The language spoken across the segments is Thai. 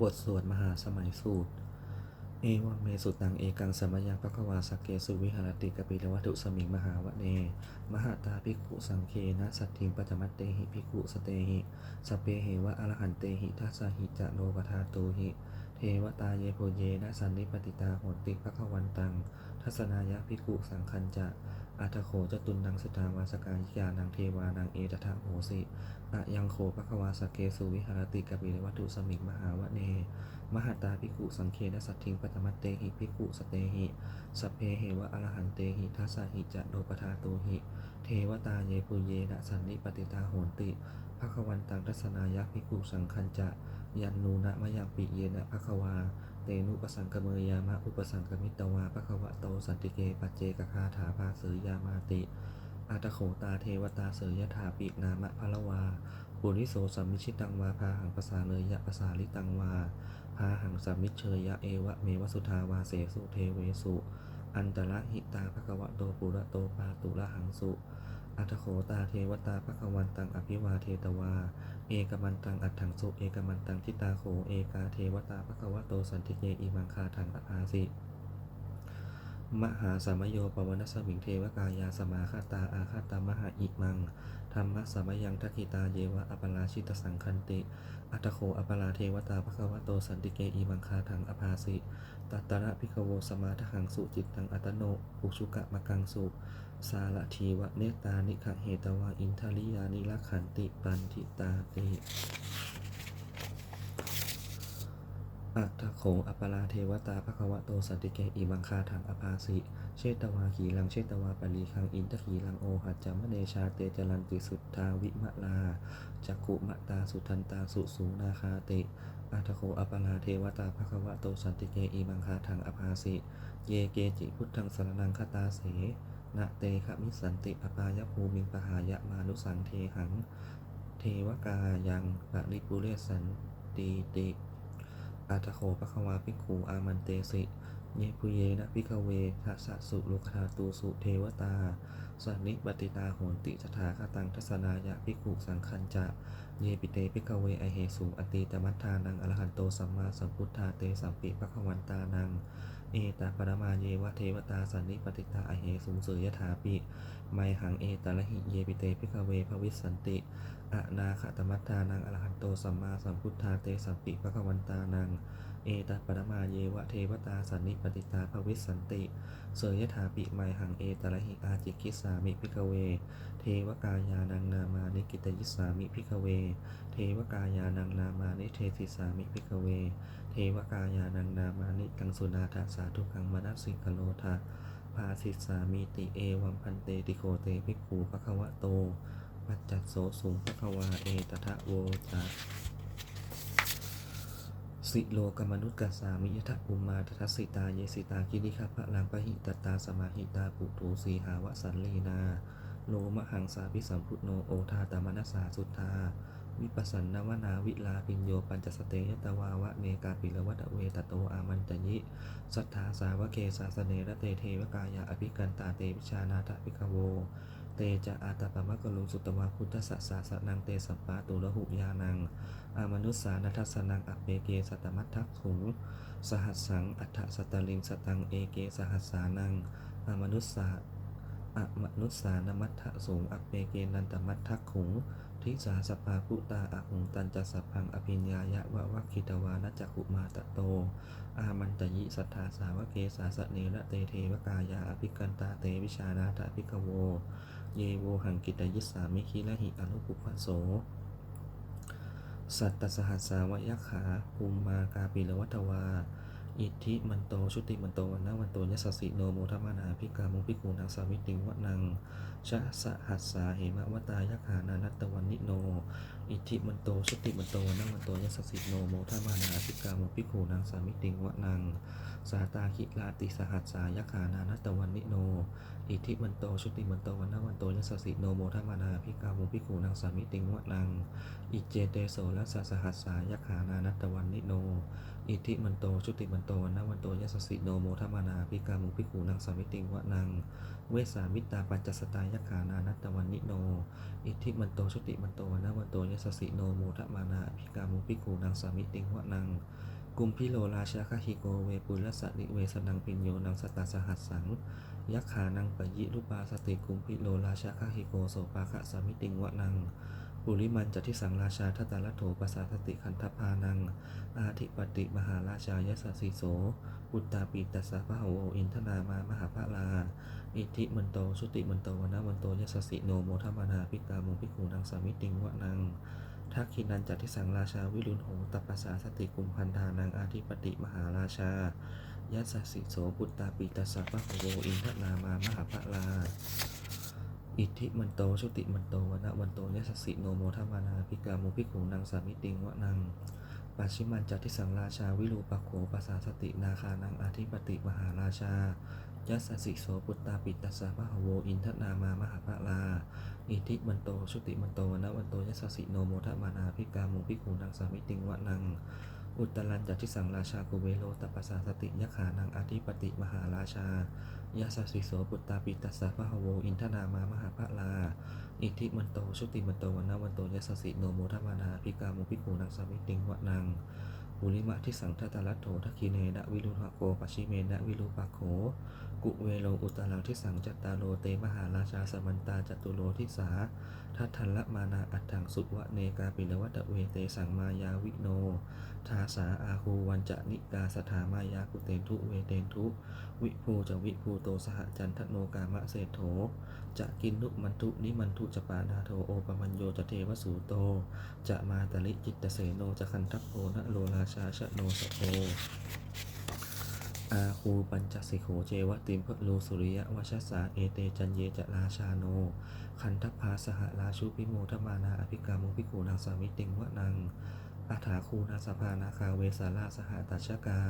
บทสวดมหาสมัยสูตร เอวังเมสุตังเอกังสมยังปะคะวาสกเกสุวิหารติกปิลวัตุสมิงมหาวะเน มหาตาภิกขุสังเคนะสัตถิงปัจมัตเตหิภิกขุสเตหิสเปเหวะอรหันเตหิทัสหิจะโลปทาตูหิ เทวตาเยโพเยนะสันนิปติตาโหติภควันตัง ทัศนายะภิกขุสังคัญจะ อัตโขจตุนนังสตาวาสกายิยานังเทวานังเอตถะโหสิอะยังโขภควาสเกสุวิหารติกปิลวัตุสมิงมหาวะเน มหาตาภิกขุสังเคนะสัตถิงปัตมัตเตหิภิกขุสเตหิสพเพเหวะอรหันเตหิทัสสหิจะโลปทาตูหิ เทวตาเยปุเยนะสันนิปติตาโหนติภควันตังทัศนายะภิกขุสังคัญจะยันนูนะมะยังปิเยนะภควา เตนุปสังกเมยามะอุปสังกมิตวาภควะโตสันติเกปัจเจกคาถาภาเสยยามาติอาตโขตาเทวตาเสยยถาปินามะพละวาปุริโสสัมมิชิตังวาพาหังภาษาเลยยะภาษาลิตังวาพาหังสัมมิเชยยะเอวะเมวสุทาวาเสสุเทเวสุ อันตระหิตาภควะโตปุระโตปาตุละหังสุ อัตโขตาเทวตาภควันตังอภิวาเทตวา เอกมันตังอัตถังสุเอกมันตังทิตาโข เอกาเทวตาภควะโตสันติเยอิมังคาทังอภาสิ มหาสามโยปวนสมิงเทวกายาสมาคาตาอาคาตามหาอิมังธรรมะสามยังทักขิตาเยวะอปราชิตสังคันติ อัตโขอปราเทวตาภควโตสันติเกอิมังคาทังอภาสิตัตตระพิกโวสมาทหังสุจิตตังอัตโนอุชุกะมะกังสุ สาละทีวะเนตานิขะเหตวาอินทริยานิลักขันติปันทิตาติ อัตถโขอัปราเทวตาภควะโตสันติเกอิมังคาทังอภาสิ เชตวาขีลังเชตวาปลีคังอินทขีลังโอหัจจามเนชาเตจรันติสุทธาวิมะลาจักขุมะตาสุทันตาสุสูนาคาติอัตโขอัปราเทวตาภควะโตสันติเกอิมังคาทังอภาสิ เยเกจิพุทธังสรนังคตาเสนะเตขมิสันติอปายภูมิงปหายะมานุสังเทหัง เทวกายังปริปุเรสันตีติ อัตโขปะควาภิกขูอามันเตสิ เยปุเยนะพิกเวทัสสะสุโลคาตูสุเทวตา สันนิปติตาโหติจถาคตังทัศนายะพิกขุสังคัญจะ เยปิเตพิกเวไอเหสุอติตมัทธานังอรหันโตสัมมาสัมพุทธาเตสัมปิปะคะวันตานัง เอตาปรมาเยวะเทวตาสันนิปติตาอเหสุเสยถาปิไมหังเอตระหิเยปิเตพิกเวภวิสันติอะนาคตมัฏฐานังอรหันโตสัมมาสัมพุทธาเตสัมปิปะคะวันตานัง เอตปรมาเยวะเทวตาสันนิปติตาภวิสันติ เสยถาปิไมหังเอตระหิอาจิกิสามิพิกเว เทวกายานังนามานิกิตยิสามิพิกเว เทวกายานังนามานิเทศิสามิพิกเว เทวกายานังนามานิกังสุนาทาสาธุกังมนัสสิกโลทาภาสิสามีติเอวัมพันเตติโกเตภิกขูภควะโตปัจจัตโสสุงภควาเอตทะโวจาสิโลกมนุษย์กสามิยทะอุมมาททัสสิตาเยสิตาคิริคพะลังปะหิตตาสมาหิตาปุถุสีหาวสันลีนา โลมหังสาพิสัมพุทโนโอทาตามนัสสาสุทธา วิปัสสันนวนาวิลาปิญโยปัญจสเตยตวาวะเนกาปิลวัตเวตโตอามันตยิ สัทธาสาวะเกสาสเนระเตเทวกายาอภิกันตาเตวิชานาทภิกโว เตจะอาตปมะกลุงสุตวาพุทธสสะสะนังเตสัปปาตุระหุยานัง อามนุสานัทสนังอัปเปเกสตมัททักขุงสหัสสังอัฏฐสตลิงสตังเอเกสหัสสานัง อามนุสสาอมนุสานมัทธสูงอัปเปเกนันตมัททักขุง ทิสาสปาพุตาอะหุงตันจะสัพพังอภิญญายะวะวัคคิตวานัจจคุมาตะโต อามันตยิสัทธาสาวะเกสาสเนระเตเทวกายาอภิกันตาเตวิชานาถาภิกโว เยโวหังกิตยิสามิคิละหิอนุปุพโส สัตตสหัสสาวยักขาภูมมากาปิลวัตวา อิทธิมันโตชุติมันโตวันนาวันโตยสสสิโนโมทมานาภิกามุภิกูนังสามิติงวะนังชะสหัสสาเหมะวตายักขานานัตตวันนิโน อิทธิมันโตชุติมันโตวันนาวันโตยสสสิโนโมทมานาภิกามุภิกูนังสามิติงวะนังสาตาคิลาติสหัสสายักขานานัตตวันนิโน อิทิมันโตชุติมันโตวันนาวันโตยสสสิโนโมทมานาภิกามุภิกูนังสามิติงวะนัง อิเจเตโสและสสหัสสายักขานานัตวันนิโน อิทิมันโตชุติมันโตวันะวันโตยัสสสิโนโมทมานาพิกามุพิกูนังสามิติงวะนัง เวสามิตาปัญจสตายักขานานัตวันนิโน อิทิมันโตชุติมันโตวันะวันโตยัสสสิโนโมทมานาพิกามุพิกูนังสามิติงวะนัง กุมพิโลราชาคหิโกเวปุลสะนิเวสนังปิญโยนังสตาสหัสสังยักขานังปยิรุปาสติกุมพิโลราชาคหิโกโสปาคะสามิติงวะนังปุริมันจติสังราชาทัตาลโถปสาสติคันทพานัง อาธิปติมหาราชายสสสิโส อุตตาปิตัสสะพะโวอินทนามามหาภาลา อิทิมันโตชุติมันโตวนะมันโตยสสสิโนโมทมนาพิกามุพิกูนังสามิติงวะนัง ทักขินันจัดที่สังราชาวิรุณโหตปัสาสติกุมพันธานังอาธิปติมหาราชายัสสิโสบุตตาปิตาสสะพะโวอินทนามามหาภะลา อิทธิมันโตชุติมันโตวนะวันโตยัสสิโนโมทมานาพิกามุพิกูนังสามิติงวะนัง ปัชิมันจัตทิสังราชาวิรูปัโขปัสสาสตินาคานังอาธิปติมหาราชายัสสิโสปุตตาปิตัสสะพะโวอินทนามามหาภาลา อิทิมันโตชุติมันโตวนะวันโตยัสสสิโนโมทมานาพิกามุพิกูนังสามิติงวะนัง อุตรันจัตทิสังราชากุเวโลตปัสสาสติยขานังอธิปติมหาราชายาสสสิโสปุตตาปิตัสสะพะโวอินทนามามหาภะลา อิทิมันโตชุติมันโตวันนวันโตยาสสิโนโมทมานาพิกามุพิกูนังสามิติงวะนัง ปุริมะทิสังทัตตลัตโถทักขิเนนะวิรุหะโกปชิเมนะวิรุปะโข กุเวโลอุตตรังทิสังจัตตาโลเตมหาราชาสมันตาจตุโลทิสาทัทธันละมานาอัตถังสุวะเนกาปิลวัตเวเตสังมายาวิโน ทาสาอาคูวันจะนิกาสถามายากุเตนทุเวเตนทุวิภูจะวิภูโตสหจันทโนกามะเศรษโถจะกินนุมันทุนิมันทุจะปานาโทโอปมัญโยจะเทวสูโต จะมาตลิจิตตเสโนจะคันทัพโพนะโลราชชาชโนสโพอาคูปัญจสิโขเจวติมพะโลสุริยะวชสาเอเตจันเยจะราชาโน คันทัพพาสหราชุพิโมทมานาอภิกามุพิกูนางสามิติงวะนังอาถาคูนาสภานาคาเวสาราสหตัชกา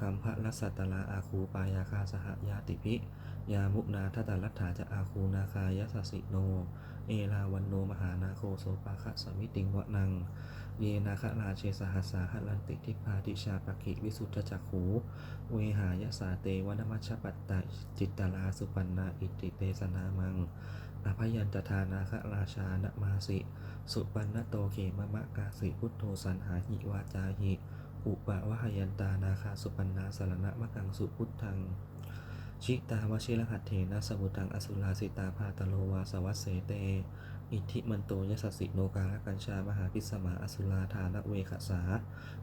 กัมภะรัสตตลาอาคูปายาคาสหยาติพิ ยามุนาทตตลัตถาจะอาคูนาคายสสิโน เอลาวันโนมหานาโคโสปาคะสมิติงวะนัง เยนาคราเชสหัสสาหลันติทิพาติชาปกิวิสุทธจักขูเวหายสาเตวนมัชปัตตจิตตลาสุปันนาอิติเตสนามังอภยันตทานาคราชานมาสิ สุปันนโตเขมมะกาสิพุทโธสันหาหิวาจาหิ อุปะวะหยันตานาคาสุปันนาสารณะมะกังสุพุทธังชิตาวชิรหัตเถนะสมุทังอสุลาสิตาพาตโลวาสวัสเสเต อิทิมันโตยสสสิโนกาลกัญชามหาพิสมาอสุลาธานเวขสา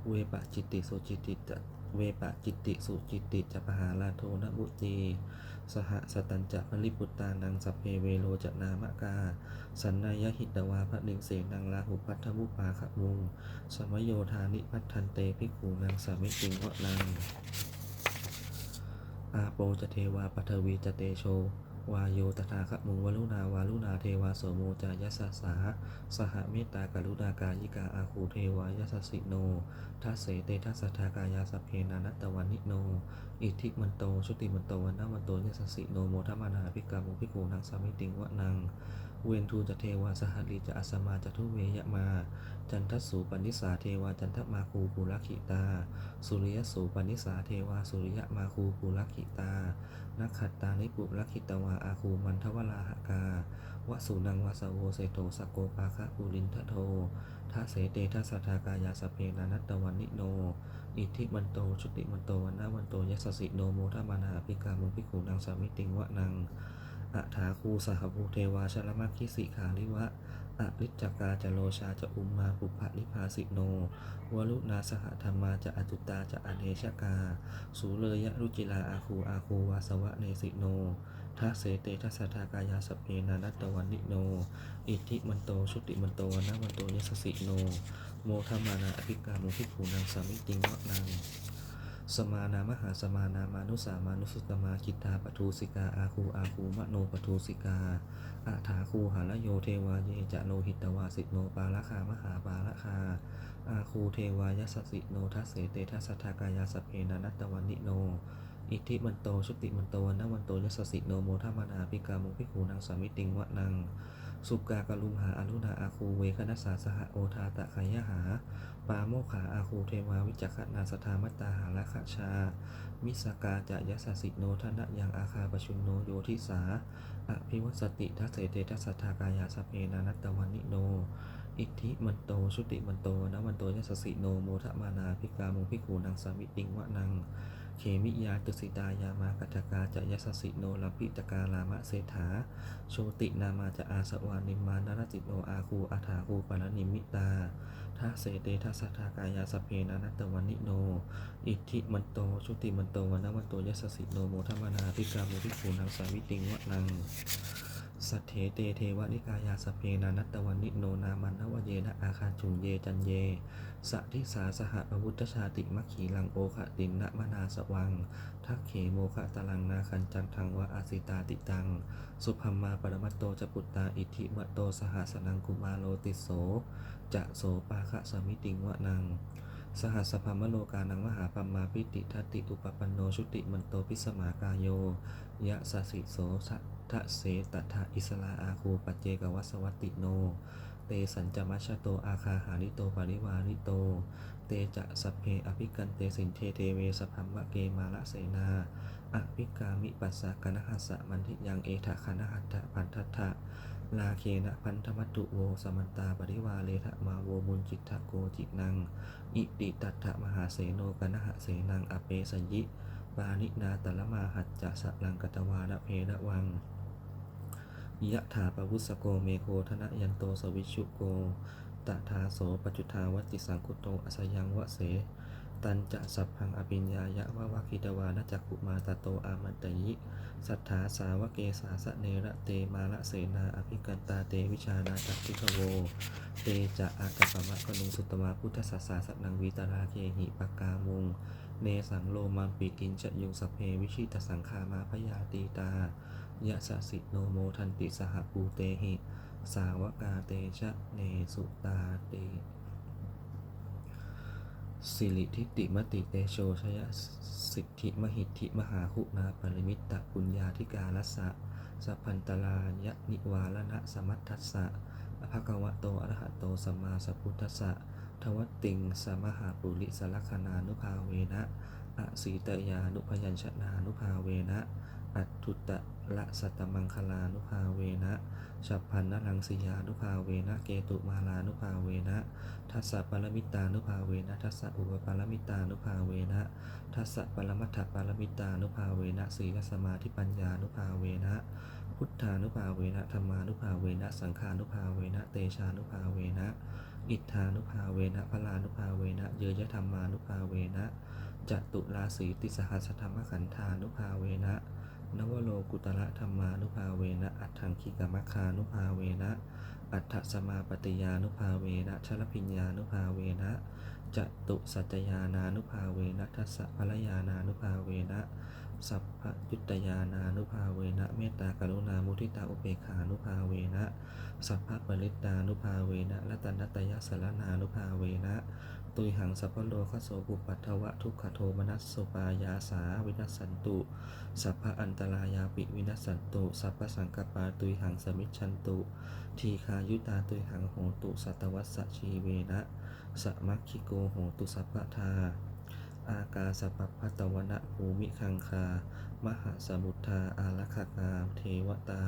เวปะจิตติสุจิตติจะเวปะจิตติสุจิตติจะปหาลาโทนะบุตีสหสตัญจะพลิปุตตานังสพเพเวโลจะนามะกา สันนายหิตวาพระลิงเสนังลาหุพัทธมุปาขมุง สมโยธานิพัทธันเตภิกขุนังสามิติงวะนังอาโปจะเทวาปัทวีจะเตโช วายโยตถาคมุงวลุนาวาลุนาเทวาโสโมจายัสสา สหเมตตากรุณากายิกาอาคูเทวายัสสิโนทัสเสเตทัสสทากายาสเพนานัตตวันิโน อิทิมันโตชุติมันโตวันนามันโตยัสสิโนโมทัมมานาภิกามุภิกูนังสามิติงวะนัง เวนทูจะเทวาสหัลีจะอัสมาจะทุเวยะมา จันทสูปนิสาเทวาจันทมาคูปุรคิตา สุริยสูปนิสาเทวาสุริยมาคูปุรคิตานักขัตตานิปุรคิตวาอาคูมันทวลาหกาวสุนังวาสโวเสโตสโกปาคะปุรินทโททัเสเตทัสสทากายาสเพนานัตตวันนิโน อิทิมันโตชุติมันโตวันนาวันโตยัสสิโนโมทมานาภิกามุภิกขุนังสามิติงวะนัง อัฐาคูสหภูเทวาชลมัคคิสิขาลิวะอริจจกาจะโลชาจะอุมมาปุพะนิพาสิโน วลุนาสหธรรมาจะอจุตาจะอเนชกา สูเลยะรุจิลาอาคูอาคูวาสวะเนสิโนทัสเสเตทัสทากายาสเพนานัตตวันนิโน อิทิมันโตชุติมันโตนนาวันโตยสสสิโน โมทมานาอภิกามุภิกขุนังสามิติงวะนัง สมานามหาสมานามานุสามานุสุตมาคิตาปทูสิกาอาคูอาคูมโนปทูสิกาอาถาคูหาลโยเทวาเยจะโลหิตวาสิโนปาละคามหาปาละคาอาคูเทวายสสสิโนทัสเสเตทัสทากายาสเพนานัตตวันนิโน อิทิมันโตชุติมันโตวันนวันโตยสสสิโนโมทมานาภิกามุภิขุนังสามิติงวะนัง สุกากลุมหาอรุณาอาคูเวคณสสาสหโอทาตะขยหา ปาโมขาอาคูเทวาวิจักขนาสทามัตตาหาละขชา มิสกาจะยสสิโนทนะยังอาคาปชุนโนโยทิสาอภิวสติทัสเสเตทัสทากายาสเพนานัตตวันนิโน อิทธิมันโตชุติมันโตนะมันโตยสสิโนโมทะมานาภิกามุภิกูนังสามิติงวะนัง เขมิยาตุสิตายามากัจกาจะยสสิโนลพิตกาลามะเศรษฐาโชตินามาจะอาสวานิมานารจิตโนอาคูอาถาคูปานิมิตาทัเสเตทัสทากายาสเพนานัตวันนิโน อิทธิมันโตชุติมันโตวันวันโตยสสิโนโมทะมนาภิกามุภิกขูนังสามิติงวะนัง สัทเถเตเทวนิกายาสเพนานัตตวันนิโนนามันนวเยนะอาคาจุงเยจันเยสะทิสาสหปวุตชาติมัคขีลังโอคตินนะมนาสวัง ทักเขโมคะตะลังนาคันจังทังวะอาสิตาติตัง สุพัมมาปรมัตโตจะปุตตาอิทิมะโตสหสนังกุมาโลติโสจะโสปาคะสมิติงวะนัง สหัสพัมมโลกานังมหาปัมมาปิติทัตติอุปปันโนชุติมันโตพิสมากาโย ยะสสิโสทะเสตทะอิสลาอาคูปเจกวัสวัตติโน เตสัญจมัชชโตอาคาหาริโตปริวาริโต เตจะสัพเพอภิกันเตสินเทเทเวสพัมวะเกมาละเสนาอภิกามิปัสสะกนหัสสะมันทิยังเอทะคณหัตถะพันทัตถะลาเคนะพันธมัตตุโวสมันตาปริวาเลทะมาโวมุนจิตทะโกจินัง อิติตัตถะมหาเสโนกนหะเสนังอเปสยิปานินาตละมาหัจจะสลังกตวานะเพนะวังยะถาปวุสโกเมโคธนะยันโตสวิชุโก ตถาโสปจุทาวติสังคุโตอสยังวะเส ตันจะสัพพังอภิญญายะวะวะคิตวานะจักขุมาตโตอามันตยิสัทธาสาวะเกสาสะเนระเตมาละเสนาอภิกันตาเตวิชานาจักทิคโว เตจะอากาปมะกนุสุตมาพุทธสัสสาสนังวีตราเคหิปกามุง เนสังโลมัมปิกินจะยุงสพเพวิชิตสังคามาพยาตีตายะสสิโนโมทันติสหปูเตหิ สาวกาเตชะเนสุตาเตสิริทิติมติเตโชชยสิทธิมหิทธิมหาหุนาปริมิตตปุญญาธิกาลสะสัพพันตลายะนิวาลนะสมัตทัสสะอภควะโตอรหะโตสัมมาสัพพุทธัสสะทวัตติงสมหาปุริสลักขณานุภาเวนะอสีตยานุพยัญชนะนุภาเวนะ อัตุตะละสัตมังคลานุภาเวนะฉับพันนลังสียานุภาเวนะเกตุมาลานุภาเวนะทัสสะปรมิตานุภาเวนะทัสสะอุปปารมิตานุภาเวนะทัสสะปรมัตถปารมิตานุภาเวนะสีลสมาธิปัญญานุภาเวนะพุทธานุภาเวนะธรรมานุภาเวนะสังฆานุภาเวนะเตชานุภาเวนะอิทธานุภาเวนะพลานุภาเวนะเยยธรรมานุภาเวนะจตุราสีติสหัสธรรมขันธานุภาเวนะ นวโลกุตระธรรมานุภาเวนะอัตถังคิกมัคคานุภาเวนะ อัตถสมาปฏิยานุภาเวนะชลพิญญานุภาเวนะจตุสัจจยานานุภาเวนะทัสสะภรยานานุภาเวนะ สัพพยุตยานานุภาเวนะเมตตากรุณามุทิตาอุเบกขานุภาเวนะสัพพปริตานุภาเวนะรัตนัตยสรนานุภาเวนะตุยหังสัพพโลคโสปุปัทวะทุกขโทมนัสโสปายาสาวินัสสันตุสัพพะอันตรายาปิวินัสสันตุสัพพะสังกปาตุยหังสมิชันตุทีคายุตาตุยหังโหตุสัตวัสสชีเวนะสมัคคิโกโหตุสัพพทา อากาสปัปพัตตวนะภูมิคังคา มหาสมุทธาอารักขกามเทวตา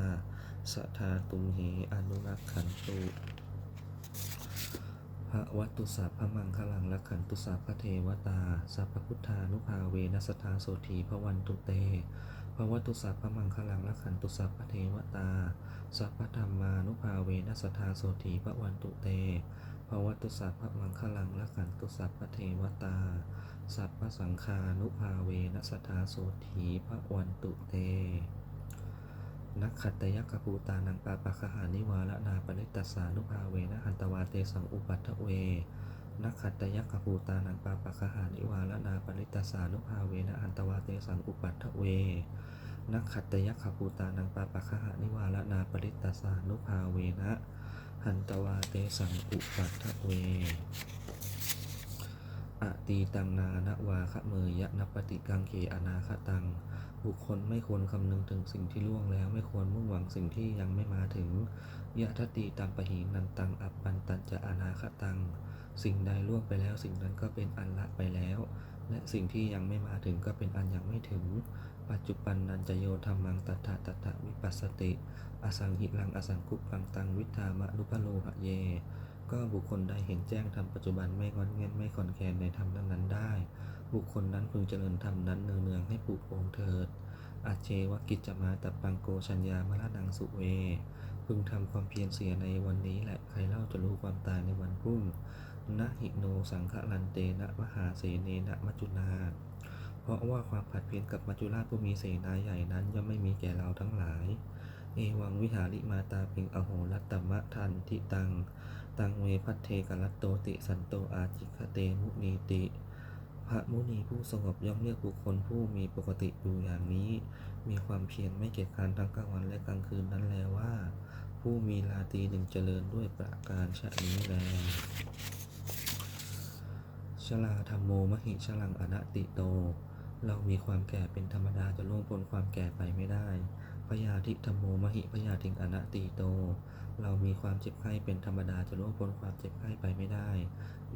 สทาตุมเห อนุรักขันตุพระวัตุสัพพะมังคลังละขันตุสัพพะเทวตา สัพพุทธานุภาเวนัสทาโสธีพระวันตุเตพระวัตุสัพพะมังคลังละขันตุสัพพะเทวตา สัพพธรรมานุภาเวนัสทาโสธีพระวันตุเต พระวัตตุสัพพะมังคลังละขันตุสัพพะเทวตา สัพพสังฆานุภาเวนัสทาโสธีพระวันตุเตนักขัตยกภูตานังปาปะคหานิวาละนาปนิตตสานุภาเวนะหันตวาเตสังอุปัฏฐเว นักขัตยกภูตานังปาปะคหานิวาละนาปนิตตสานุภาเวนะหันตวาเตสังอุปัฏฐเว นักขัตยกภูตานังปาปะคหานิวาละนาปนิตตสานุภาเวนะ หันตวาเตสังอุปัฏฐเวอตีตังนานะวาคะเมยยะนปฏิกังเขอนาคตัง บุคคลไม่ควรคำนึงถึงสิ่งที่ล่วงแล้ว ไม่ควรมุ่งหวังสิ่งที่ยังไม่มาถึง ยะทติตัมปะหีนันตัง อัปปันตันจะอนาคตัง สิ่งใดล่วงไปแล้วสิ่งนั้นก็เป็นอันละไปแล้ว และสิ่งที่ยังไม่มาถึงก็เป็นอันยังไม่ถึง ปัจจุบันนันจะโยธรรมังตัทธะตัทธะวิปัสสติ อสังหิรังอสังคุปังตังวิธามะนุพโลหะเย ก็บุคคลใดเห็นแจ้งธรรมปัจจุบันไม่งอนเงียนไม่คอนแคนในธรรมนั้นๆได้ บุคคลนั้นพึงเจริญธรรมนั้นเนืองๆให้ปลูกโปงเถิดอาเจวกิจมาตัปปังโกชัญญามรณังสุเว พึงทำความเพียรเสียในวันนี้แหละใครเล่าจะรู้ความตายในวันพรุ่ง นะหิโนสังฆลันเตนะมหาเสเนนะมัจจุนาเพราะว่าความผัดเพี้ยนกับมัจจุราชผู้มีเสนาใหญ่นั้นย่อมไม่มีแก่เราทั้งหลาย เอวังวิหาริมาตาปิงอโหรัตตมะทันทิตัง ตังเวพัทเทกรัตโตติสันโตอาจิคเตมุนีติพระมุนีผู้สงบย่อมเรียกบุคคลผู้มีปกติอยู่อย่างนี้ มีความเพียรไม่เกียจคร้านทั้งกลางวันและกลางคืนนั้นแล้วว่า ผู้มีลาตีหนึ่งเจริญด้วยประการชนี้แล ชลาธรรมโมมหิชลังอนัตติโต เรามีความแก่เป็นธรรมดาจะล่วงพ้นความแก่ไปไม่ได้พยาธิธรรมโมมหิพยาธิงอนัตติโต เรามีความเจ็บไข้เป็นธรรมดาจะล่วงพ้นความเจ็บไข้ไปไม่ได้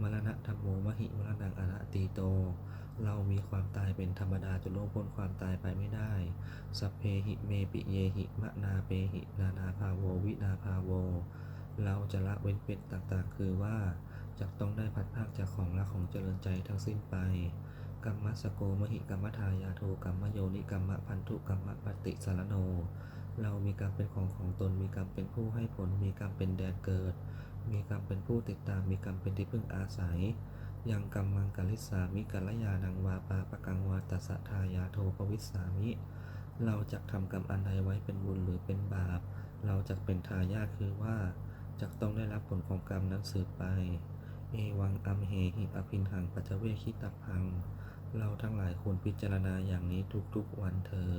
มรณะธรรมโมมหิมรณังอนัตติโต เรามีความตายเป็นธรรมดาจะล่วงพ้นความตายไปไม่ได้ สัพเพหิเมปิเยหิมะนาเปหิ นานาภาโววินาภาโว เราจะละเว้นเป็นต่างๆ คือว่า จะต้องได้พัดภาคจากของรักของเจริญใจทั้งสิ้นไปกรรมสโกมหิกรรมทายาโทกรรมโยนิกรรมพันธุกรรมปฏิสารโน เรามีกรรมเป็นของของตน มีกรรมเป็นผู้ให้ผล มีกรรมเป็นแดนเกิด มีกรรมเป็นผู้ติดตาม มีกรรมเป็นที่พึ่งอาศัย ยังกรรมังกลิสามิกัลยานังวาปาปะกังวาตัสะทายาโทปวิสสามิ เราจะทำกรรมอันใดไว้เป็นบุญหรือเป็นบาป เราจะเป็นทายาทคือว่าจะต้องได้รับผลของกรรมนั้นสืบไป เอวังอัมเหหิอภินหังปัจเวคิตพัง เราทั้งหลายควรพิจารณาอย่างนี้ทุกๆวันเธอ